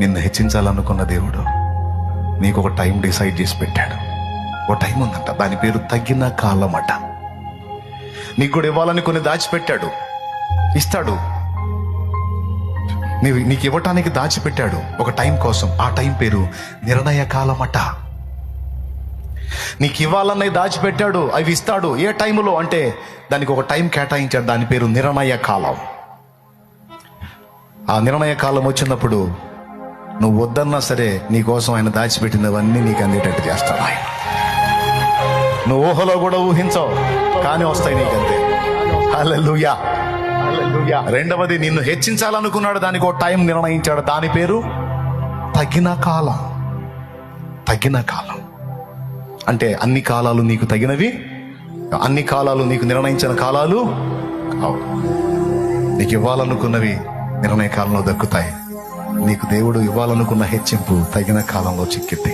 నిన్ను హెచ్చించాలనుకున్న దేవుడు నీకు ఒక టైం డిసైడ్ చేసి పెట్టాడు. ఒక టైం ఉందంట. దాని పేరు తగ్గిన కాలం అట. నీకు కూడా ఇవ్వాలని కొన్ని దాచిపెట్టాడు. ఇస్తాడు. నీవు నీకు ఇవ్వటానికి దాచిపెట్టాడు ఒక టైం కోసం. ఆ టైం పేరు నిర్ణయ కాలం అట. నీకు ఇవ్వాలన్నవి దాచిపెట్టాడు అవి ఇస్తాడు. ఏ టైంలో అంటే దానికి ఒక టైం కేటాయించాడు. దాని పేరు నిర్ణయ కాలం. ఆ నిర్ణయ కాలం వచ్చినప్పుడు నువ్వు వద్దన్నా సరే నీకోసం ఆయన దాచిపెట్టినవన్నీ నీకు అందేటట్టు చేస్తాడు ఆయన. నువ్వు ఊహలో కూడా ఊహించవు కానీ వస్తాయి నీకంతే. హల్లెలూయా. రెండవది నిన్ను హెచ్చించాలనుకున్నాడు దానికి ఒక టైం నిర్ణయించాడు. దాని పేరు తగిన కాలం. తగిన కాలం. అంటే అన్ని కాలాలు నీకు తగినవి అన్ని కాలాలు నీకు నిర్ణయించిన కాలాలు నీకు ఇవ్వాలనుకున్నవి నిర్ణయ కాలంలో దక్కుతాయి. నీకు దేవుడు ఇవ్వాలనుకున్న హెచ్చింపు తగిన కాలంలో చిక్కిద్ది